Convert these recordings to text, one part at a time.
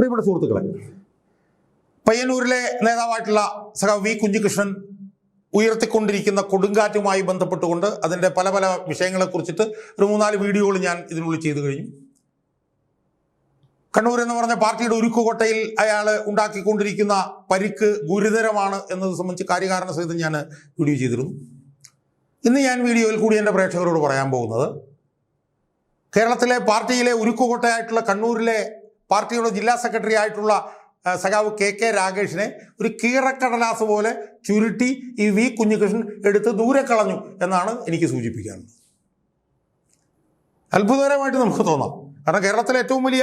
പ്രിയപ്പെട്ട സുഹൃത്തുക്കളെ പയ്യന്നൂരിലെ നേതാവായിട്ടുള്ള സഹ വി കുഞ്ഞികൃഷ്ണൻ ഉയർത്തിക്കൊണ്ടിരിക്കുന്ന കൊടുങ്കാറ്റുമായി ബന്ധപ്പെട്ടുകൊണ്ട് അതിന്റെ പല പല വിഷയങ്ങളെ കുറിച്ചിട്ട് ഒരു മൂന്നാൽ വീഡിയോകൾ ഞാൻ ഇതിനുള്ളിൽ ചെയ്തു കഴിഞ്ഞു. കണ്ണൂർ എന്ന് പറഞ്ഞ പാർട്ടിയുടെ ഉരുക്കുകോട്ടയിൽ അയാൾ ഉണ്ടാക്കിക്കൊണ്ടിരിക്കുന്ന പരിക്ക് ഗുരുതരമാണ് എന്നത് സംബന്ധിച്ച് കാര്യകാരണ സഹിതം ഞാൻ വീഡിയോ ചെയ്തിരുന്നു. ഇന്ന് ഞാൻ വീഡിയോയിൽ കൂടി എന്റെ പ്രേക്ഷകരോട് പറയാൻ പോകുന്നത് കേരളത്തിലെ പാർട്ടിയിലെ ഉരുക്കുകോട്ടയായിട്ടുള്ള കണ്ണൂരിലെ പാർട്ടിയുടെ ജില്ലാ സെക്രട്ടറി ആയിട്ടുള്ള സഖാവ് കെ കെ രാഗേഷിനെ ഒരു കീറക്കടലാസ് പോലെ ചുരുട്ടി ഈ വി കുഞ്ഞികൃഷ്ണൻ എടുത്ത് ദൂരെ കളഞ്ഞു എന്നാണ് എനിക്ക് സൂചിപ്പിക്കാനുള്ളത്. അത്ഭുതകരമായിട്ട് നമുക്ക് തോന്നാം. കാരണം കേരളത്തിലെ ഏറ്റവും വലിയ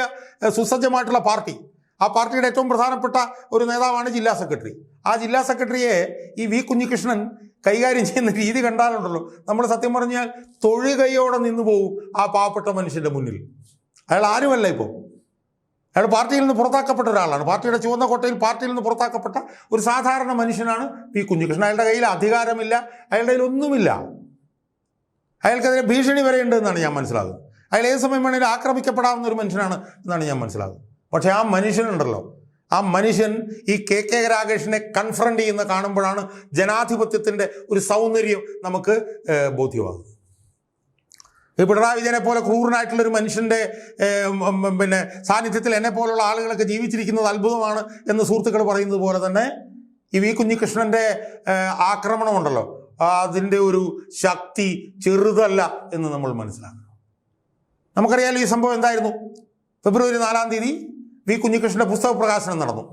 സുസജ്ജമായിട്ടുള്ള പാർട്ടി ആ പാർട്ടിയുടെ ഏറ്റവും പ്രധാനപ്പെട്ട ഒരു നേതാവാണ് ജില്ലാ സെക്രട്ടറി. ആ ജില്ലാ സെക്രട്ടറിയെ ഈ വി കുഞ്ഞികൃഷ്ണൻ കൈകാര്യം ചെയ്യുന്ന രീതി കണ്ടാലുണ്ടല്ലോ. നമ്മൾ സത്യം പറഞ്ഞാൽ തൊഴുകയോടെ നിന്നു പോവും ആ പാവപ്പെട്ട മനുഷ്യന്റെ മുന്നിൽ. അയാൾ ആരുമല്ല ഇപ്പോൾ അയാൾ പാർട്ടിയിൽ നിന്ന് പുറത്താക്കപ്പെട്ട ഒരാളാണ്. പാർട്ടിയുടെ ചുവന്ന കോട്ടയിൽ പാർട്ടിയിൽ നിന്ന് പുറത്താക്കപ്പെട്ട ഒരു സാധാരണ മനുഷ്യനാണ് പി കുഞ്ഞികൃഷ്ണൻ. അയാളുടെ കയ്യിൽ അധികാരമില്ല അയാളുടെ കയ്യിൽ ഒന്നുമില്ല. അയാൾക്കെതിരെ ഭീഷണി വരെ ഉണ്ടെന്നാണ് ഞാൻ മനസ്സിലാകുന്നത്. അയാൾ ഏത് സമയം വേണമെങ്കിലും ആക്രമിക്കപ്പെടാവുന്ന ഒരു മനുഷ്യനാണ് എന്നാണ് ഞാൻ മനസ്സിലാകുന്നത്. പക്ഷേ ആ മനുഷ്യനുണ്ടല്ലോ. ആ മനുഷ്യൻ ഈ കെ കെ രാഗേഷിനെ കൺഫ്രണ്ട് ചെയ്യുന്ന കാണുമ്പോഴാണ് ജനാധിപത്യത്തിന്റെ ഒരു സൗന്ദര്യം നമുക്ക് ബോധ്യമാകുന്നത്. പിണറായി വിജയനെ പോലെ ക്രൂരനായിട്ടുള്ള ഒരു മനുഷ്യന്റെ പിന്നെ സാന്നിധ്യത്തിൽ എന്നെ പോലുള്ള ആളുകളൊക്കെ ജീവിച്ചിരിക്കുന്നത് അത്ഭുതമാണ് എന്ന് സുഹൃത്തുക്കൾ പറയുന്നത് പോലെ തന്നെ ഈ വി കുഞ്ഞികൃഷ്ണന്റെ ആക്രമണമുണ്ടല്ലോ അതിന്റെ ഒരു ശക്തി ചെറുതല്ല എന്ന് നമ്മൾ മനസ്സിലാക്കണം. നമുക്കറിയാലോ ഈ സംഭവം എന്തായിരുന്നു? ഫെബ്രുവരി നാലാം തീയതി വി കുഞ്ഞികൃഷ്ണന്റെ പുസ്തക പ്രകാശനം നടന്നു.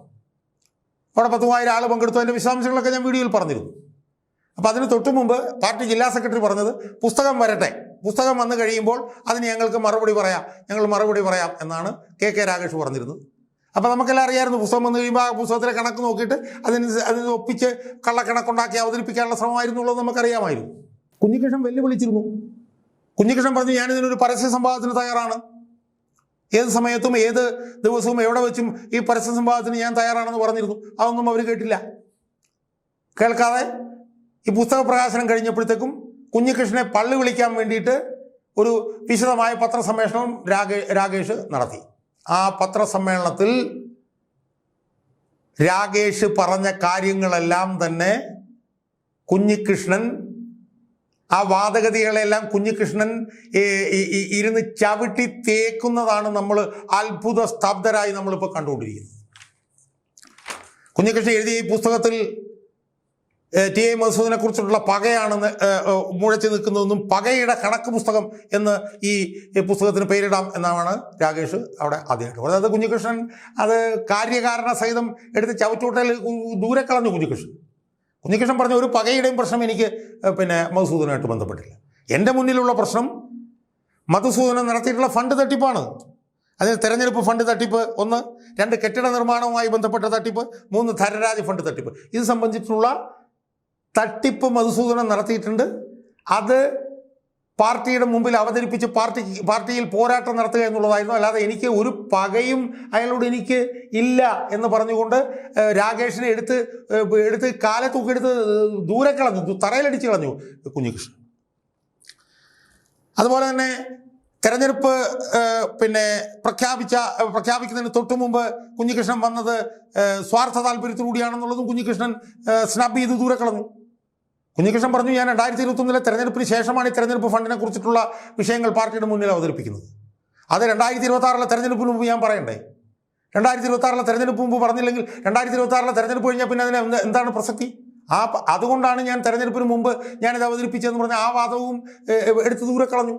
അവിടെ പത്ത് മൂവായിരം ആൾ പങ്കെടുത്തു. അതിന്റെ വിശദാംശങ്ങളൊക്കെ ഞാൻ വീഡിയോയിൽ പറഞ്ഞിരുന്നു. അപ്പോൾ അതിന് തൊട്ടു മുമ്പ് പാർട്ടി ജില്ലാ സെക്രട്ടറി പറഞ്ഞത് പുസ്തകം വരട്ടെ. പുസ്തകം വന്നു കഴിയുമ്പോൾ അതിന് ഞങ്ങൾക്ക് മറുപടി പറയാം. ഞങ്ങൾ മറുപടി പറയാം എന്നാണ് കെ കെ രാകേഷ് പറഞ്ഞിരുന്നത്. അപ്പോൾ നമുക്കെല്ലാം അറിയാമായിരുന്നു പുസ്തകം വന്നു കഴിയുമ്പോൾ ആ പുസ്തകത്തിലെ കണക്ക് നോക്കിയിട്ട് അതിന് അതിന് ഒപ്പിച്ച് കള്ളക്കണക്കുണ്ടാക്കി അവതരിപ്പിക്കാനുള്ള ശ്രമമായിരുന്നു എന്നുള്ളത് നമുക്കറിയാമായിരുന്നു. കുഞ്ഞികൃഷ്ണൻ വെല്ലുവിളിച്ചിരുന്നു. കുഞ്ഞികൃഷ്ണൻ പറഞ്ഞു ഞാനിതിനൊരു പരസ്യ സംവാദത്തിന് തയ്യാറാണ്. ഏത് സമയത്തും ഏത് ദിവസവും എവിടെ വെച്ചും ഈ പരസ്യ സംവാദത്തിന് ഞാൻ തയ്യാറാണെന്ന് പറഞ്ഞിരുന്നു. അതൊന്നും അവർ കേട്ടില്ല. കേൾക്കാതെ ഈ പുസ്തക പ്രകാശനം കഴിഞ്ഞപ്പോഴത്തേക്കും കുഞ്ഞികൃഷ്ണനെ പള്ളി വിളിക്കാൻ വേണ്ടിയിട്ട് ഒരു വിശദമായ പത്രസമ്മേളനം രാഗേ രാകേഷ് നടത്തി. ആ പത്രസമ്മേളനത്തിൽ രാകേഷ് പറഞ്ഞ കാര്യങ്ങളെല്ലാം തന്നെ കുഞ്ഞികൃഷ്ണൻ ആ വാദഗതികളെല്ലാം കുഞ്ഞികൃഷ്ണൻ ഇരുന്ന് ചവിട്ടി തേക്കുന്നതാണ് നമ്മൾ അത്ഭുത സ്തബ്ധരായി നമ്മളിപ്പോൾ കണ്ടുകൊണ്ടിരിക്കുന്നത്. കുഞ്ഞികൃഷ്ണൻ എഴുതിയ ഈ പുസ്തകത്തിൽ ടി എ മസൂദിനെ കുറിച്ചിട്ടുള്ള പകയാണെന്ന് മുഴച്ചു നിൽക്കുന്നതെന്നും പകയുടെ കണക്ക് പുസ്തകം എന്ന് ഈ പുസ്തകത്തിന് പേരിടാം എന്നാണ് രാകേഷ് അവിടെ ആദ്യമായിട്ട് പറഞ്ഞത്. അത് കുഞ്ഞികൃഷ്ണൻ അത് കാര്യകാരണ സഹിതം എടുത്ത് ചവിട്ടൂട്ടൽ ദൂരെ കളഞ്ഞു കുഞ്ഞികൃഷ്ണൻ. കുഞ്ഞികൃഷ്ണൻ പറഞ്ഞ ഒരു പകയുടെയും പ്രശ്നം എനിക്ക് പിന്നെ മധുസൂദനുമായിട്ട് ബന്ധപ്പെട്ടില്ല. എന്റെ മുന്നിലുള്ള പ്രശ്നം മധുസൂദനൻ നടത്തിയിട്ടുള്ള ഫണ്ട് തട്ടിപ്പാണ്. അതിൽ തെരഞ്ഞെടുപ്പ് ഫണ്ട് തട്ടിപ്പ് ഒന്ന്. രണ്ട് കെട്ടിട നിർമ്മാണവുമായി ബന്ധപ്പെട്ട തട്ടിപ്പ് മൂന്ന് ധനരാജ് ഫണ്ട് തട്ടിപ്പ്. ഇത് സംബന്ധിച്ചിട്ടുള്ള തട്ടിപ്പ് മധുസൂദനം നടത്തിയിട്ടുണ്ട്. അത് പാർട്ടിയുടെ മുമ്പിൽ അവതരിപ്പിച്ച് പാർട്ടി പാർട്ടിയിൽ പോരാട്ടം നടത്തുക എന്നുള്ളതായിരുന്നു. അല്ലാതെ എനിക്ക് ഒരു പകയും അയാളോട് എനിക്ക് ഇല്ല എന്ന് പറഞ്ഞുകൊണ്ട് രാകേഷിനെ എടുത്ത് എടുത്ത് കാലെ തൂക്കിയെടുത്ത് ദൂരെ കളഞ്ഞു. തറയിലടിച്ച് കളഞ്ഞു കുഞ്ഞികൃഷ്ണൻ. അതുപോലെ തന്നെ തെരഞ്ഞെടുപ്പ് പിന്നെ പ്രഖ്യാപിച്ച പ്രഖ്യാപിക്കുന്നതിന് തൊട്ടു മുമ്പ് കുഞ്ഞികൃഷ്ണൻ വന്നത് സ്വാർത്ഥ താല്പര്യത്തിലൂടെയാണെന്നുള്ളതും കുഞ്ഞികൃഷ്ണൻ സ്നബ് ചെയ്ത് ദൂരെ കളഞ്ഞു. കുഞ്ഞികൃഷ്ണൻ പറഞ്ഞു ഞാൻ രണ്ടായിരത്തി ഇരുപത്തൊന്നിലെ തെരഞ്ഞെടുപ്പിന് ശേഷമാണ് ഈ തെരഞ്ഞെടുപ്പ് ഫണ്ടിനെ കുറിച്ചിട്ടുള്ള വിഷയങ്ങൾ പാർട്ടിയുടെ മുന്നിൽ അവതരിപ്പിക്കുന്നത്. അത് രണ്ടായിരത്തി ഇരുപത്തി ആറിലെ തെരഞ്ഞെടുപ്പിന് മുമ്പ് ഞാൻ പറയണ്ടേ? രണ്ടായിരത്തി ഇരുപത്തി ആറിലെ തെരഞ്ഞെടുപ്പ് മുമ്പ് പറഞ്ഞില്ലെങ്കിൽ രണ്ടായിരത്തി ഇരുപത്തി ആറിലെ തെരഞ്ഞെടുപ്പ് കഴിഞ്ഞാൽ പിന്നെ അതിന് എന്താണ് പ്രസക്തി? ആ അതുകൊണ്ടാണ് ഞാൻ തെരഞ്ഞെടുപ്പിന് മുമ്പ് ഞാനിത് അവതരിപ്പിച്ചതെന്ന് പറഞ്ഞ ആ വാദവും എടുത്തു ദൂരെ കളഞ്ഞു.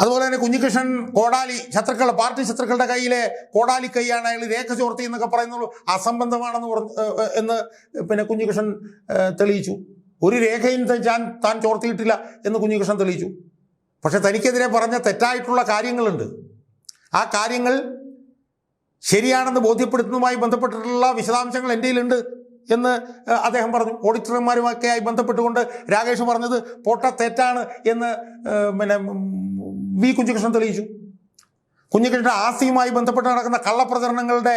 അതുപോലെ തന്നെ കുഞ്ഞികൃഷ്ണൻ കോടാലി ശത്രുക്കളുടെ പാർട്ടി ശത്രുക്കളുടെ കയ്യിലെ കോടാലി കൈയാണ് അയാൾ രേഖ ചോർത്തി എന്നൊക്കെ പറയുന്നത് അസംബന്ധമാണെന്ന് എന്ന് പിന്നെ കുഞ്ഞികൃഷ്ണൻ തെളിയിച്ചു. ഒരു രേഖയും താൻ താൻ ചോർത്തിയിട്ടില്ല എന്ന് കുഞ്ഞികൃഷ്ണൻ തെളിയിച്ചു. പക്ഷെ തനിക്കെതിരെ പറഞ്ഞ തെറ്റായിട്ടുള്ള കാര്യങ്ങളുണ്ട്. ആ കാര്യങ്ങൾ ശരിയാണെന്ന് ബോധ്യപ്പെടുത്തുന്നതുമായി ബന്ധപ്പെട്ടിട്ടുള്ള വിശദാംശങ്ങൾ എന്റെ കയ്യിലുണ്ട് എന്ന് അദ്ദേഹം പറഞ്ഞു. ഓഡിറ്റർമാരുമൊക്കെയായി ബന്ധപ്പെട്ടുകൊണ്ട് രാകേഷ് പറഞ്ഞത് പൊട്ട തെറ്റാണ് എന്ന് പിന്നെ വി കുഞ്ഞികൃഷ്ണൻ തെളിയിച്ചു. കുഞ്ഞികൃഷ്ണൻ ആസിയുമായി ബന്ധപ്പെട്ട് നടക്കുന്ന കള്ളപ്രചരണങ്ങളുടെ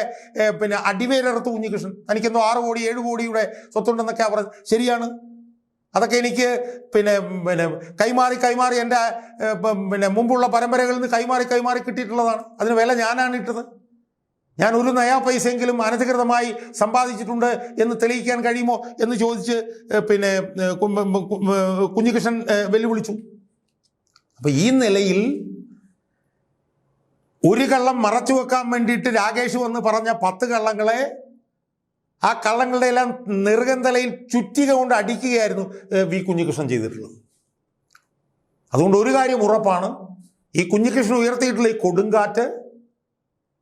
പിന്നെ അടിവേരെടുത്ത് കുഞ്ഞികൃഷ്ണൻ. തനിക്കെന്തോ ആറ് കോടി ഏഴ് കോടിയുടെ സ്വത്തുണ്ടെന്നൊക്കെ അവർ ശരിയാണ്. അതൊക്കെ എനിക്ക് പിന്നെ പിന്നെ കൈമാറി കൈമാറി എന്റെ പിന്നെ മുമ്പുള്ള പരമ്പരകളിൽ നിന്ന് കൈമാറി കൈമാറി കിട്ടിയിട്ടുള്ളതാണ്. അതിന് വില ഞാനാണ് ഇട്ടത്. ഞാൻ ഒരു നയാ പൈസയെങ്കിലും അനധികൃതമായി സമ്പാദിച്ചിട്ടുണ്ട് എന്ന് തെളിയിക്കാൻ കഴിയുമോ എന്ന് ചോദിച്ച് പിന്നെ കുഞ്ഞികൃഷ്ണൻ വെല്ലുവിളിച്ചു. അപ്പൊ ഈ നിലയിൽ ഒരു കള്ളം മറച്ചു വെക്കാൻ വേണ്ടിയിട്ട് രാകേഷ് വന്ന് പറഞ്ഞ പത്ത് കള്ളങ്ങളെ ആ കള്ളങ്ങളുടെ എല്ലാം നെറുകന്തലയിൽ ചുറ്റിക കൊണ്ട് അടിക്കുകയായിരുന്നു വി കുഞ്ഞികൃഷ്ണൻ ചെയ്തിട്ടുള്ളത്. അതുകൊണ്ട് ഒരു കാര്യം ഉറപ്പാണ് ഈ കുഞ്ഞികൃഷ്ണൻ ഉയർത്തിയിട്ടുള്ള ഈ കൊടുങ്കാറ്റ്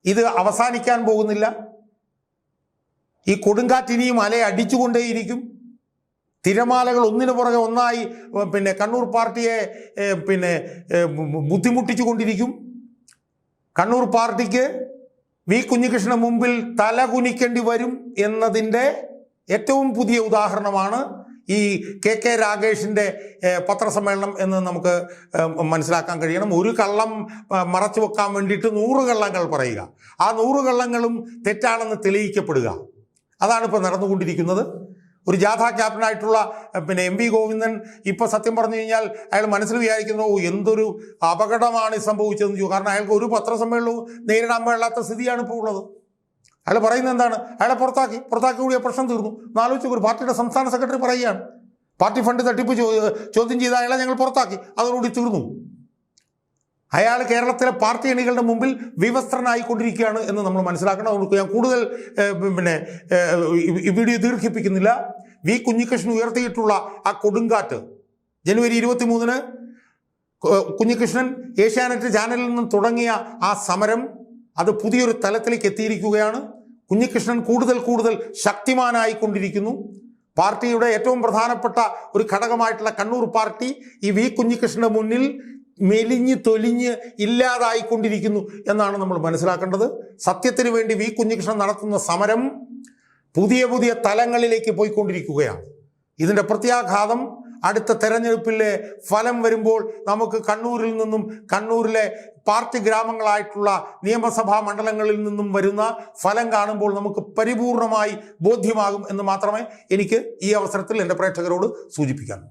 ഇത് അവസാനിക്കാൻ പോകുന്നില്ല. ഈ കൊടുങ്കാറ്റ് ഇനിയും അലയെ അടിച്ചുകൊണ്ടേയിരിക്കും തിരമാലകൾ ഒന്നിനു പുറകെ ഒന്നായി പിന്നെ കണ്ണൂർ പാർട്ടിയെ പിന്നെ ബുദ്ധിമുട്ടിച്ചു കൊണ്ടിരിക്കും കണ്ണൂർ പാർട്ടിക്ക് വി കുഞ്ഞികൃഷ്ണന് മുമ്പിൽ തല കുനിക്കേണ്ടി വരും എന്നതിന്റെ ഏറ്റവും പുതിയ ഉദാഹരണമാണ് ഈ കെ കെ രാഗേഷിന്റെ പത്രസമ്മേളനം എന്ന് നമുക്ക് മനസ്സിലാക്കാൻ കഴിയണം. ഒരു കള്ളം മറച്ചു വെക്കാൻ വേണ്ടിയിട്ട് നൂറ് കള്ളങ്ങൾ പറയുക. ആ നൂറ് കള്ളങ്ങളും തെറ്റാണെന്ന് തെളിയിക്കപ്പെടുക. അതാണ് ഇപ്പോൾ നടന്നുകൊണ്ടിരിക്കുന്നത്. ഒരു ജാഥ ക്യാപ്റ്റനായിട്ടുള്ള പിന്നെ എം വി ഗോവിന്ദൻ ഇപ്പോൾ സത്യം പറഞ്ഞു കഴിഞ്ഞാൽ അയാൾ മനസ്സിൽ വിചാരിക്കുന്നു എന്തൊരു അപകടമാണ് സംഭവിച്ചതെന്ന് ചോദിച്ചു. കാരണം അയാൾക്ക് ഒരു പത്രസമ്മേളനവും നേരിടാൻ പാടില്ലാത്ത സ്ഥിതിയാണ് ഇപ്പോൾ ഉള്ളത്. അയാൾ പറയുന്നത് എന്താണ്? അയാളെ പുറത്താക്കി. പുറത്താക്കി കൂടിയ പ്രശ്നം തീർന്നു. നാലോചിച്ച് ഒരു പാർട്ടിയുടെ സംസ്ഥാന സെക്രട്ടറി പറയുകയാണ്. പാർട്ടി ഫണ്ട് തട്ടിപ്പ് ചോദ്യം ചെയ്ത അയാളെ ഞങ്ങൾ പുറത്താക്കി. അതോടുകൂടി തീർന്നു. അയാൾ കേരളത്തിലെ പാർട്ടി അണികളുടെ മുമ്പിൽ വിവസ്ത്രനായിക്കൊണ്ടിരിക്കുകയാണ് എന്ന് നമ്മൾ മനസ്സിലാക്കണം. അതുകൊണ്ട് ഞാൻ കൂടുതൽ പിന്നെ വീഡിയോ ദീർഘിപ്പിക്കുന്നില്ല. വി കുഞ്ഞികൃഷ്ണൻ ഉയർത്തിയിട്ടുള്ള ആ കൊടുങ്കാറ്റ് ജനുവരി ഇരുപത്തി മൂന്നിന് കുഞ്ഞികൃഷ്ണൻ ഏഷ്യാനെറ്റ് ചാനലിൽ നിന്നും തുടങ്ങിയ ആ സമരം അത് പുതിയൊരു തലത്തിലേക്ക് എത്തിയിരിക്കുകയാണ്. കുഞ്ഞികൃഷ്ണൻ കൂടുതൽ കൂടുതൽ ശക്തിമാനായിക്കൊണ്ടിരിക്കുന്നു. പാർട്ടിയുടെ ഏറ്റവും പ്രധാനപ്പെട്ട ഒരു ഘടകമായിട്ടുള്ള കണ്ണൂർ പാർട്ടി ഈ വി കുഞ്ഞികൃഷ്ണന്റെ മുന്നിൽ മെലിഞ്ഞ് തൊലിഞ്ഞ് ഇല്ലാതായിക്കൊണ്ടിരിക്കുന്നു എന്നാണ് നമ്മൾ മനസ്സിലാക്കേണ്ടത്. സത്യത്തിന് വേണ്ടി വി കുഞ്ഞികൃഷ്ണൻ നടത്തുന്ന സമരം പുതിയ പുതിയ തലങ്ങളിലേക്ക് പോയിക്കൊണ്ടിരിക്കുകയാണ്. ഇതിന്റെ പ്രത്യാഘാതം അടുത്ത തെരഞ്ഞെടുപ്പിലെ ഫലം വരുമ്പോൾ നമുക്ക് കണ്ണൂരിൽ നിന്നും കണ്ണൂരിലെ പാർട്ടി ഗ്രാമങ്ങളായിട്ടുള്ള നിയമസഭാ മണ്ഡലങ്ങളിൽ നിന്നും വരുന്ന ഫലം കാണുമ്പോൾ നമുക്ക് പരിപൂർണമായി ബോധ്യമാകും എന്ന് മാത്രമേ എനിക്ക് ഈ അവസരത്തിൽ എന്റെ പ്രേക്ഷകരോട് സൂചിപ്പിക്കാൻ